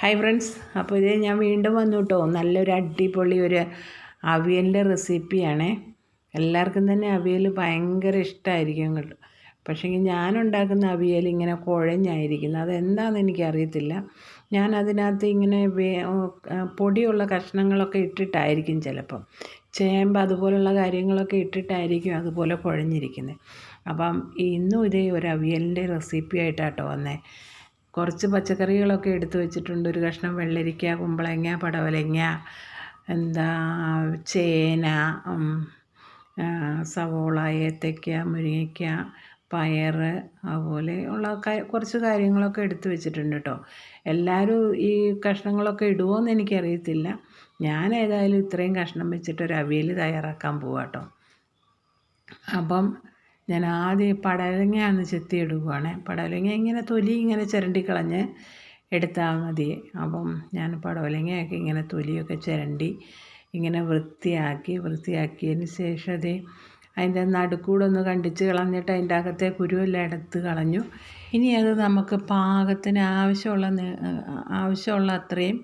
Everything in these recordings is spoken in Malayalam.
ഹായ് ഫ്രണ്ട്സ് അപ്പോൾ ഇത് ഞാൻ വീണ്ടും വന്നു കേട്ടോ. നല്ലൊരു അടിപൊളി ഒരു അവിയലിന്റെ റെസിപ്പിയാണ്. എല്ലാവർക്കും തന്നെ അവിയൽ ഭയങ്കര ഇഷ്ടമായിരിക്കും കേട്ടോ. പക്ഷേങ്കിൽ ഞാൻ ഉണ്ടാക്കുന്ന അവിയൽ ഇങ്ങനെ കുഴഞ്ഞായിരിക്കുന്നത് അതെന്താണെന്ന് എനിക്കറിയത്തില്ല. ഞാൻ അതിനകത്ത് ഇങ്ങനെ പൊടിയുള്ള കഷ്ണങ്ങളൊക്കെ ഇട്ടിട്ടായിരിക്കും ചിലപ്പം. ചേമ്പ് അതുപോലുള്ള കാര്യങ്ങളൊക്കെ ഇട്ടിട്ടായിരിക്കും അതുപോലെ കുഴഞ്ഞിരിക്കുന്നത്. അപ്പം ഇന്നും ഇതേ ഒരു അവിയലിന്റെ റെസിപ്പി ആയിട്ടാട്ടോ വന്നേ. കുറച്ച് പച്ചക്കറികളൊക്കെ എടുത്തു വെച്ചിട്ടുണ്ട്. ഒരു കഷ്ണം വെള്ളരിക്ക കുമ്പളങ്ങ പടവലങ്ങ എന്താ ചേന സവോള ഏത്തയ്ക്ക മുരിങ്ങയ്ക്ക പയർ അതുപോലെ ഉള്ള കുറച്ച് കാര്യങ്ങളൊക്കെ എടുത്തു വെച്ചിട്ടുണ്ട് കേട്ടോ എല്ലാവരും ഈ കഷ്ണങ്ങളൊക്കെ ഇടുമോ എന്ന് എനിക്കറിയത്തില്ല. ഞാൻ ഏതായാലും ഇത്രയും കഷ്ണം വെച്ചിട്ട് ഒരു അവിയൽ തയ്യാറാക്കാൻ പോവാം കേട്ടോ അപ്പം ഞാൻ ആദ്യം പടലങ്ങ ഒന്ന് ചെത്തിയെടുക്കുവാണ് പടവലങ്ങ ഇങ്ങനെ തൊലി ഇങ്ങനെ ചിരണ്ടി കളഞ്ഞ് എടുത്താൽ മതി. അപ്പം ഞാൻ പടവലങ്ങയൊക്കെ ഇങ്ങനെ തൊലിയൊക്കെ ചിരണ്ടി ഇങ്ങനെ വൃത്തിയാക്കി വൃത്തിയാക്കിയതിന് ശേഷം അതേ അതിന്റെ നടുക്കൂടെ ഒന്ന് കണ്ടിച്ച് കളഞ്ഞിട്ട് അതിന്റെ അകത്തെ കുരുവെല്ലാം എടുത്ത് കളഞ്ഞു. ഇനി അത് നമുക്ക് പാകത്തിന് ആവശ്യമുള്ള ആവശ്യമുള്ള അത്രയും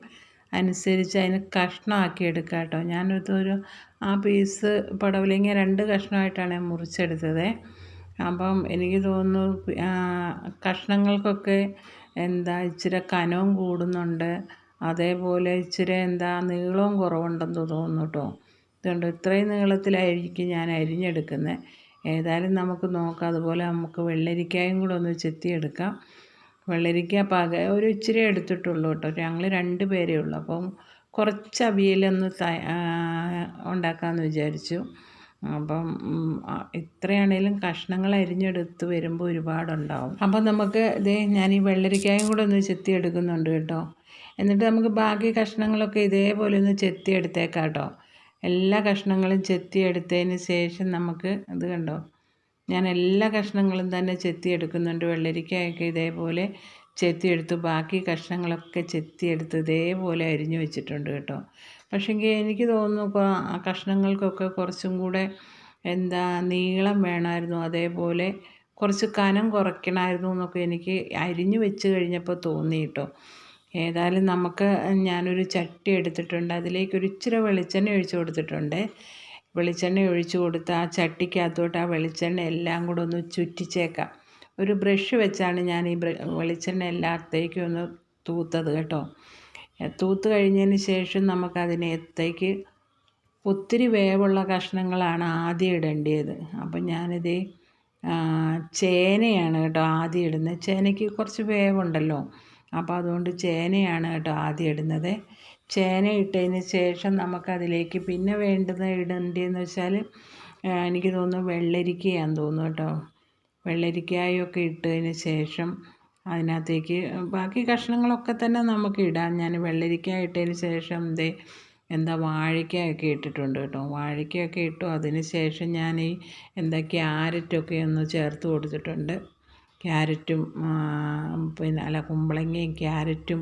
അനുസരിച്ച് അതിന് കഷ്ണമാക്കി എടുക്കാം കേട്ടോ. ഞാനൊരു ആ പീസ് പടവലങ്ങ രണ്ട് കഷ്ണമായിട്ടാണ് ഞാൻ മുറിച്ചെടുത്തത്. അപ്പം എനിക്ക് തോന്നുന്നു കഷ്ണങ്ങൾക്കൊക്കെ എന്താ ഇച്ചിരി കനവും കൂടുന്നുണ്ട്. അതേപോലെ ഇച്ചിരി എന്താ നീളവും കുറവുണ്ടെന്ന് തോന്നുന്നു കേട്ടോ. ഇതുകൊണ്ട് ഇത്രയും നീളത്തിലായിരിക്കും ഞാൻ അരിഞ്ഞെടുക്കുന്നത്. ഏതായാലും നമുക്ക് നോക്കാം. അതുപോലെ നമുക്ക് വെള്ളരിക്കായും കൂടെ ഒന്ന് ചെത്തിയെടുക്കാം. വെള്ളരിക്ക പാക ഒരു ഇച്ചിരി എടുത്തിട്ടുള്ളൂ കേട്ടോ. ഞങ്ങൾ രണ്ട് പേരേ ഉള്ളൂ. അപ്പം കുറച്ച് അവിയലൊന്ന് ഉണ്ടാക്കാമെന്ന് വിചാരിച്ചു. അപ്പം ഇത്രയാണേലും കഷ്ണങ്ങൾ അരിഞ്ഞെടുത്ത് വരുമ്പോൾ ഒരുപാടുണ്ടാവും. അപ്പം നമുക്ക് ഇതേ ഞാൻ ഈ വെള്ളരിക്കായും കൂടെ ഒന്ന് ചെത്തി എടുക്കുന്നുണ്ട് കേട്ടോ. എന്നിട്ട് നമുക്ക് ബാക്കി കഷ്ണങ്ങളൊക്കെ ഇതേപോലെ ഒന്ന് ചെത്തി എടുത്തേക്കാം കേട്ടോ എല്ലാ കഷ്ണങ്ങളും ചെത്തി എടുത്തതിന് ശേഷം നമുക്ക് ഇത് കണ്ടോ? ഞാൻ എല്ലാ കഷ്ണങ്ങളും തന്നെ ചെത്തിയെടുക്കുന്നുണ്ട്. വെള്ളരിക്കയൊക്കെ ഇതേപോലെ ചെത്തിയെടുത്ത്. ബാക്കി കഷ്ണങ്ങളൊക്കെ ചെത്തിയെടുത്ത് ഇതേപോലെ അരിഞ്ഞു വെച്ചിട്ടുണ്ട് കേട്ടോ. പക്ഷേങ്കിൽ എനിക്ക് തോന്നുന്നു ആ കഷ്ണങ്ങൾക്കൊക്കെ കുറച്ചും കൂടെ എന്താ നീളം വേണമായിരുന്നു. അതേപോലെ കുറച്ച് കനം കുറയ്ക്കണമായിരുന്നു എന്നൊക്കെ എനിക്ക് അരിഞ്ഞു വെച്ച് കഴിഞ്ഞപ്പോൾ തോന്നി കേട്ടോ. ഏതായാലും നമുക്ക് ഞാനൊരു ചട്ടി എടുത്തിട്ടുണ്ട്. അതിലേക്ക് ഒരു ഇച്ചിരി വെളിച്ചെണ്ണ ഒഴിച്ച് കൊടുത്തിട്ടുണ്ട്. വെളിച്ചെണ്ണ ഒഴിച്ച് കൊടുത്ത് ആ ചട്ടിക്കകത്തോട്ട് ആ വെളിച്ചെണ്ണ എല്ലാം കൂടെ ഒന്ന് ചുറ്റിച്ചേക്കാം. ഒരു ബ്രഷ് വെച്ചാണ് ഞാൻ ഈ വെളിച്ചെണ്ണ എല്ലാത്തേക്കും ഒന്ന് തൂത്തത് കേട്ടോ. തൂത്ത് കഴിഞ്ഞതിന് ശേഷം നമുക്കതിനകത്തേക്ക് ഒത്തിരി വേവുള്ള കഷ്ണങ്ങളാണ് ആദ്യം ഇടേണ്ടത്. അപ്പം ഞാനിത് ചേനയാണ് കേട്ടോ ആദ്യം ഇടുന്നത്. ചേനയ്ക്ക് കുറച്ച് വേവുണ്ടല്ലോ. അപ്പോൾ അതുകൊണ്ട് ചേനയാണ് കേട്ടോ ആദ്യം ഇടുന്നത്. ചേന ഇട്ടതിന് ശേഷം നമുക്കതിലേക്ക് പിന്നെ വേണ്ടത് ഇടേണ്ടതെന്ന് വെച്ചാൽ എനിക്ക് തോന്നുന്നു വെള്ളരിക്കയാന്ന് തോന്നുന്നു കേട്ടോ. വെള്ളരിക്കായൊക്കെ ഇട്ടതിന് ശേഷം അതിനകത്തേക്ക് ബാക്കി കഷ്ണങ്ങളൊക്കെ തന്നെ നമുക്ക് ഇടാം. ഞാൻ വെള്ളരിക്ക ഇട്ടതിന് ശേഷം ദേ എന്താ വാഴയ്ക്കയൊക്കെ ഇട്ടിട്ടുണ്ട് കേട്ടോ. വാഴയ്ക്കയൊക്കെ ഇട്ടു. അതിന് ശേഷം ഞാൻ ഈ എന്താ ക്യാരറ്റൊക്കെ ഒന്ന് ചേർത്ത് കൊടുത്തിട്ടുണ്ട്. ക്യാരറ്റും പിന്നെ അല്ല കുമ്പളങ്ങയും ക്യാരറ്റും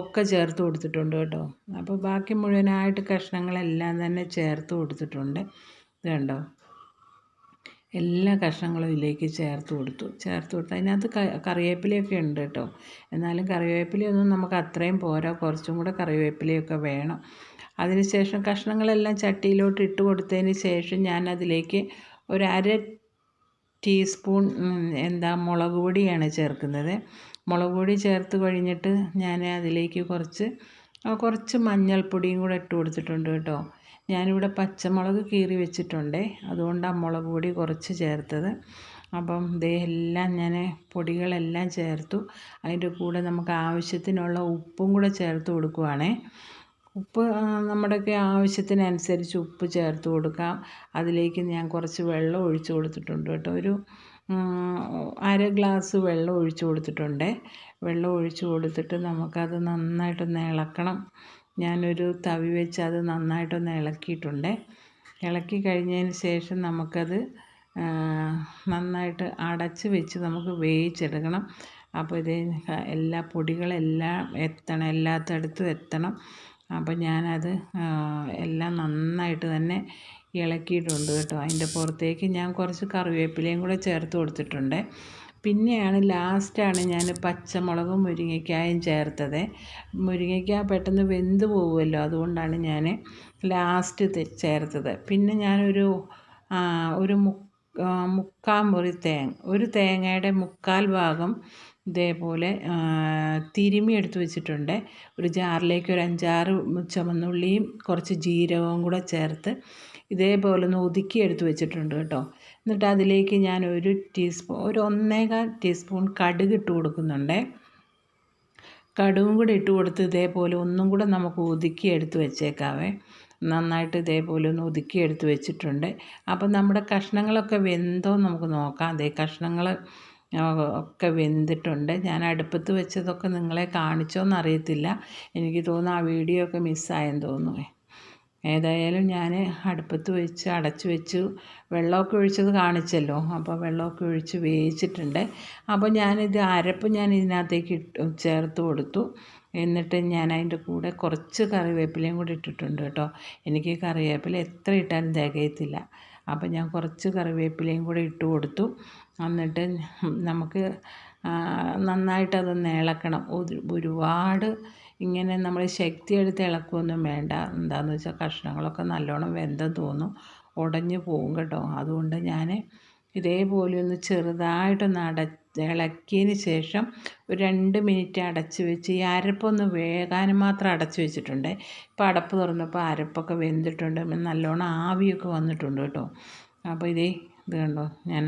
ഒക്കെ ചേർത്ത് കൊടുത്തിട്ടുണ്ട് കേട്ടോ. അപ്പോൾ ബാക്കി മുഴുവനായിട്ട് കഷ്ണങ്ങളെല്ലാം തന്നെ ചേർത്ത് കൊടുത്തിട്ടുണ്ട്. ഇത് കണ്ടോ? എല്ലാ കഷ്ണങ്ങളും ഇതിലേക്ക് ചേർത്ത് കൊടുത്തു. ചേർത്ത് കൊടുത്തു അതിനകത്ത് കറിവേപ്പിലയൊക്കെ ഉണ്ട് കേട്ടോ. എന്നാലും കറിവേപ്പിലയൊന്നും നമുക്ക് അത്രയും പോരാ. കുറച്ചും കൂടെ കറിവേപ്പിലയൊക്കെ വേണം. അതിനുശേഷം കഷ്ണങ്ങളെല്ലാം ചട്ടിയിലോട്ട് ഇട്ട് കൊടുത്തതിന് ശേഷം ഞാൻ അതിലേക്ക് ഒരു അര ടീസ്പൂൺ എന്താ മുളക് പൊടിയാണ് ചേർക്കുന്നത്. മുളക് പൊടി ചേർത്ത് കഴിഞ്ഞിട്ട് ഞാൻ അതിലേക്ക് കുറച്ച് കുറച്ച് മഞ്ഞൾപ്പൊടിയും കൂടെ ഇട്ട് കൊടുത്തിട്ടുണ്ട് കേട്ടോ. ഞാനിവിടെ പച്ചമുളക് കീറി വെച്ചിട്ടുണ്ട്. അതുകൊണ്ടാണ് മുളക് പൊടി കുറച്ച് ചേർത്തത്. അപ്പം ഇതെല്ലാം ഞാൻ പൊടികളെല്ലാം ചേർത്തു. അതിന്റെ കൂടെ നമുക്ക് ആവശ്യത്തിനുള്ള ഉപ്പും കൂടെ ചേർത്ത് കൊടുക്കുവാണേ. ഉപ്പ് നമ്മുടെയൊക്കെ ആവശ്യത്തിനനുസരിച്ച് ഉപ്പ് ചേർത്ത് കൊടുക്കാം. അതിലേക്ക് ഞാൻ കുറച്ച് വെള്ളം ഒഴിച്ച് കൊടുത്തിട്ടുണ്ട് കേട്ടോ. ഒരു അര ഗ്ലാസ് വെള്ളം ഒഴിച്ച് കൊടുത്തിട്ടുണ്ട്. വെള്ളം ഒഴിച്ച് കൊടുത്തിട്ട് നമുക്കത് നന്നായിട്ടൊന്ന് ഇളക്കണം. ഞാനൊരു തവി വെച്ച് അത് നന്നായിട്ടൊന്ന് ഇളക്കിയിട്ടുണ്ട്. ഇളക്കി കഴിഞ്ഞതിന് ശേഷം നമുക്കത് നന്നായിട്ട് അടച്ച് വെച്ച് നമുക്ക് വേവിച്ചെടുക്കണം. അപ്പോൾ ഇത് എല്ലാ പൊടികളെല്ലാം എത്തണം. എല്ലാത്തടത്തും എത്തണം. അപ്പോൾ ഞാനത് എല്ലാം നന്നായിട്ട് തന്നെ ഇളക്കിയിട്ടുണ്ട് കേട്ടോ. അതിന്റെ പുറത്തേക്ക് ഞാൻ കുറച്ച് കറിവേപ്പിലയും കൂടെ ചേർത്ത് കൊടുത്തിട്ടുണ്ട്. പിന്നെയാണ് ലാസ്റ്റാണ് ഞാൻ പച്ചമുളകും മുരിങ്ങയ്ക്കായും ചേർത്തത്. മുരിങ്ങയ്ക്ക പെട്ടെന്ന് വെന്ത് പോകുമല്ലോ അതുകൊണ്ടാണ് ഞാൻ ലാസ്റ്റ് ചേർത്തത്. പിന്നെ ഞാനൊരു ഒരു മുക്കാൽ മുറി തേങ്ങ ഒരു തേങ്ങയുടെ മുക്കാൽ ഭാഗം ഇതേപോലെ തിരുമ്മി എടുത്ത് വെച്ചിട്ടുണ്ട്. ഒരു ജാറിലേക്ക് ഒരു അഞ്ചാറ് ചുമന്നുള്ളിയും കുറച്ച് ജീരകവും കൂടെ ചേർത്ത് ഇതേപോലെ ഒന്ന് ഒതുക്കി എടുത്ത് വെച്ചിട്ടുണ്ട് കേട്ടോ. എന്നിട്ട് അതിലേക്ക് ഞാൻ ഒരു ടീസ്പൂൺ ഒരു ഒന്നേകാൽ ടീസ്പൂൺ കടുക് ഇട്ട് കൊടുക്കുന്നുണ്ട്. കടുകും കൂടെ ഇട്ട് കൊടുത്ത് ഇതേപോലെ ഒന്നും കൂടെ നമുക്ക് ഒതുക്കി എടുത്ത് വെച്ചേക്കാവേ. നന്നായിട്ട് ഇതേപോലെ ഒന്ന് ഒതുക്കി എടുത്ത് വെച്ചിട്ടുണ്ട്. അപ്പം നമ്മുടെ കഷ്ണങ്ങളൊക്കെ വെന്തോ നമുക്ക് നോക്കാം. അതേ കഷ്ണങ്ങൾ ഒക്കെ വെന്തിട്ടുണ്ട്. ഞാൻ അടുപ്പത്ത് വെച്ചതൊക്കെ നിങ്ങളെ കാണിച്ചോന്ന് എന്നറിയത്തില്ല എനിക്ക് തോന്നുന്നു ആ വീഡിയോ ഒക്കെ മിസ്സായെന്ന് തോന്നുന്നു. ഏതായാലും ഞാൻ അടുപ്പത്ത് വെച്ച് അടച്ച് വെച്ചു. വെള്ളമൊക്കെ ഒഴിച്ചത് കാണിച്ചല്ലോ. അപ്പോൾ വെള്ളമൊക്കെ ഒഴിച്ച് വേവിച്ചിട്ടുണ്ട്. അപ്പോൾ ഞാനിത് അരപ്പ് ഞാൻ ഇതിനകത്തേക്ക് ഇട്ട് ചേർത്ത് കൊടുത്തു. എന്നിട്ട് ഞാൻ അതിന്റെ കൂടെ കുറച്ച് കറിവേപ്പിലയും കൂടി ഇട്ടിട്ടുണ്ട് കേട്ടോ. എനിക്ക് കറിവേപ്പില എത്ര ഇട്ടാലും തികയത്തില്ല. അപ്പോൾ ഞാൻ കുറച്ച് കറിവേപ്പിലയും കൂടി ഇട്ട് കൊടുത്തു. എന്നിട്ട് നമുക്ക് നന്നായിട്ട് അതൊന്ന് ഇളക്കണം ഒരുപാട് ഇങ്ങനെ നമ്മൾ ശക്തി എടുത്ത് ഇളക്കുകയൊന്നും വേണ്ട. എന്താണെന്ന് വെച്ചാൽ കഷ്ണങ്ങളൊക്കെ നല്ലോണം വെന്തം തോന്നും. ഉടഞ്ഞു പോകും കേട്ടോ. അതുകൊണ്ട് ഞാൻ ഇതേപോലെ ഒന്ന് ചെറുതായിട്ടൊന്ന് അട ഇളക്കിയതിന് ശേഷം ഒരു രണ്ട് മിനിറ്റ് അടച്ചു വെച്ച് ഈ അരപ്പൊന്ന് വേകാനും മാത്രം അടച്ചു വെച്ചിട്ടുണ്ട്. ഇപ്പോൾ അടപ്പ് തുറന്നപ്പോൾ അരപ്പൊക്കെ വെന്തിട്ടുണ്ട്. നല്ലോണം ആവിയൊക്കെ വന്നിട്ടുണ്ട് കേട്ടോ. അപ്പോൾ ഇതേ ഇത് കണ്ടോ? ഞാൻ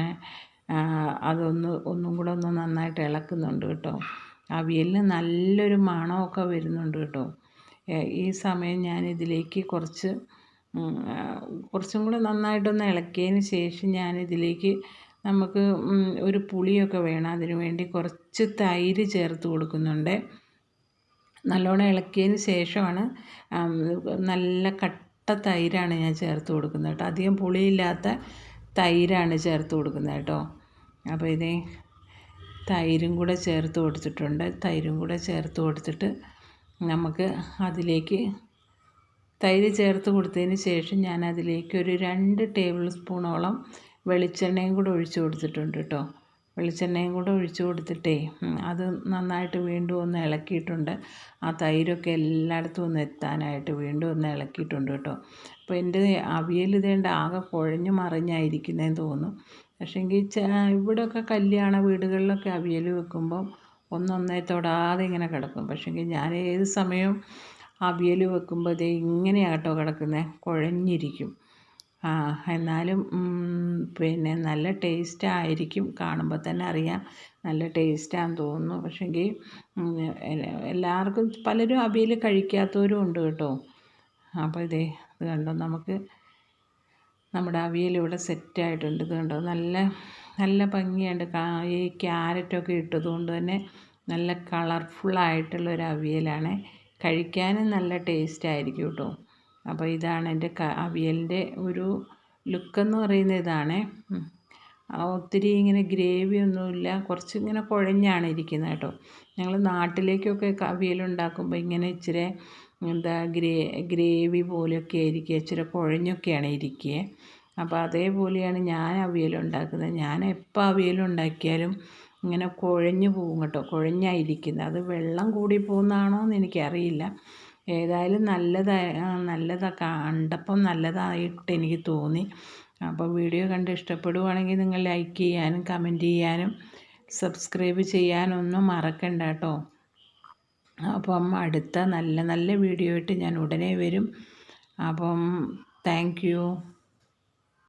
അതൊന്ന് ഒന്നും കൂടെ ഒന്ന് നന്നായിട്ട് ഇളക്കുന്നുണ്ട് കേട്ടോ. അവിയലിന് നല്ലൊരു മണമൊക്കെ വരുന്നുണ്ട് കേട്ടോ. ഈ സമയം ഞാൻ ഇതിലേക്ക് കുറച്ച് കുറച്ചും കൂടെ നന്നായിട്ടൊന്ന് ഇളക്കിയതിന് ശേഷം ഞാൻ ഇതിലേക്ക് നമുക്ക് ഒരു പുളിയൊക്കെ വേണം. അതിനു വേണ്ടി കുറച്ച് തൈര് ചേർത്ത് കൊടുക്കുന്നുണ്ട്. നല്ലോണം ഇളക്കിയതിന് ശേഷമാണ് നല്ല കട്ട തൈരാണ് ഞാൻ ചേർത്ത് കൊടുക്കുന്നത് കേട്ടോ. അധികം പുളിയില്ലാത്ത തൈരാണ് ചേർത്ത് കൊടുക്കുന്നത് കേട്ടോ. അപ്പോൾ ഇതേ തൈരും കൂടെ ചേർത്ത് കൊടുത്തിട്ടുണ്ട്. തൈരും കൂടെ ചേർത്ത് കൊടുത്തിട്ട് നമുക്ക് അതിലേക്ക് തൈര് ചേർത്ത് കൊടുത്തതിന് ശേഷം ഞാൻ അതിലേക്ക് ഒരു രണ്ട് ടേബിൾ സ്പൂണോളം വെളിച്ചെണ്ണയും കൂടെ ഒഴിച്ച് കൊടുത്തിട്ടുണ്ട് കേട്ടോ. വെളിച്ചെണ്ണയും കൂടെ ഒഴിച്ച് കൊടുത്തിട്ടേ അത് നന്നായിട്ട് വീണ്ടും ഒന്ന് ഇളക്കിയിട്ടുണ്ട്. ആ തൈരൊക്കെ എല്ലായിടത്തും ഒന്ന് എത്താനായിട്ട് വീണ്ടും ഒന്ന് ഇളക്കിയിട്ടുണ്ട് കേട്ടോ. അപ്പോൾ എന്റെ അവിയൽ ഇതേണ്ട ആകെ കുഴഞ്ഞു മറിഞ്ഞായിരിക്കുന്നതെന്ന് തോന്നുന്നു. പക്ഷേങ്കിൽ ഇവിടെയൊക്കെ കല്യാണ വീടുകളിലൊക്കെ അവിയൽ വെക്കുമ്പം ഒന്നൊന്നേ തൊടാതെ ഇങ്ങനെ കിടക്കും. പക്ഷേങ്കിൽ ഞാൻ ഏത് സമയവും അവിയൽ വെക്കുമ്പോൾ ഇതേ ഇങ്ങനെയാണ് കേട്ടോ കിടക്കുന്നത് കുഴഞ്ഞിരിക്കും. ആ എന്നാലും പിന്നെ നല്ല ടേസ്റ്റ് ആയിരിക്കും കാണുമ്പോൾ തന്നെ അറിയാം നല്ല ടേസ്റ്റാന്ന് തോന്നുന്നു. പക്ഷേങ്കിൽ എല്ലാവർക്കും പലരും അവിയൽ കഴിക്കാത്തവരും ഉണ്ട് കേട്ടോ. അപ്പോൾ ഇതേ ഇത് കണ്ടോ നമുക്ക് നമ്മുടെ അവിയൽ ഇവിടെ സെറ്റായിട്ടുണ്ട് ഇത് കണ്ടോ? നല്ല നല്ല ഭംഗിയുണ്ട്. ഈ ക്യാരറ്റൊക്കെ ഇട്ടതുകൊണ്ട് തന്നെ നല്ല കളർഫുള്ളായിട്ടുള്ള ഒരു അവിയലാണ്. കഴിക്കാനും നല്ല ടേസ്റ്റ് ആയിരിക്കും കേട്ടോ. അപ്പോൾ ഇതാണ് എന്റെ അവിയലിന്റെ ഒരു ലുക്കെന്ന് പറയുന്ന ഇതാണ്. ഒത്തിരി ഇങ്ങനെ ഗ്രേവി ഒന്നുമില്ല. കുറച്ച് ഇങ്ങനെ കുഴഞ്ഞാണ് ഇരിക്കുന്നത് കേട്ടോ. ഞങ്ങൾ നാട്ടിലേക്കൊക്കെ അവിയലുണ്ടാക്കുമ്പോൾ ഇങ്ങനെ ഇച്ചിരി എന്താ ഗ്രേ ഗ്രേവി പോലെയൊക്കെ ആയിരിക്കുക ഇച്ചിരി കുഴഞ്ഞൊക്കെയാണ് ഇരിക്കുക. അപ്പോൾ അതേപോലെയാണ് ഞാൻ അവിയലുണ്ടാക്കുന്നത് ഞാൻ എപ്പോൾ അവിയലുണ്ടാക്കിയാലും ഇങ്ങനെ കുഴഞ്ഞു പോകും കേട്ടോ കുഴഞ്ഞായിരിക്കുന്നത്. അത് വെള്ളം കൂടി പോകുന്നതാണോ എന്ന് എനിക്കറിയില്ല. ഏതായാലും നല്ലതായി നല്ലതാണ് കണ്ടപ്പം നല്ലതായിട്ട് എനിക്ക് തോന്നി. അപ്പോൾ വീഡിയോ കണ്ട് ഇഷ്ടപ്പെടുവാണെങ്കിൽ നിങ്ങൾ ലൈക്ക് ചെയ്യാനും കമന്റ് ചെയ്യാനും സബ്സ്ക്രൈബ് ചെയ്യാനൊന്നും മറക്കണ്ട കേട്ടോ. അപ്പം അടുത്ത നല്ല നല്ല വീഡിയോ ആയിട്ട് ഞാൻ ഉടനെ വരും. അപ്പം താങ്ക്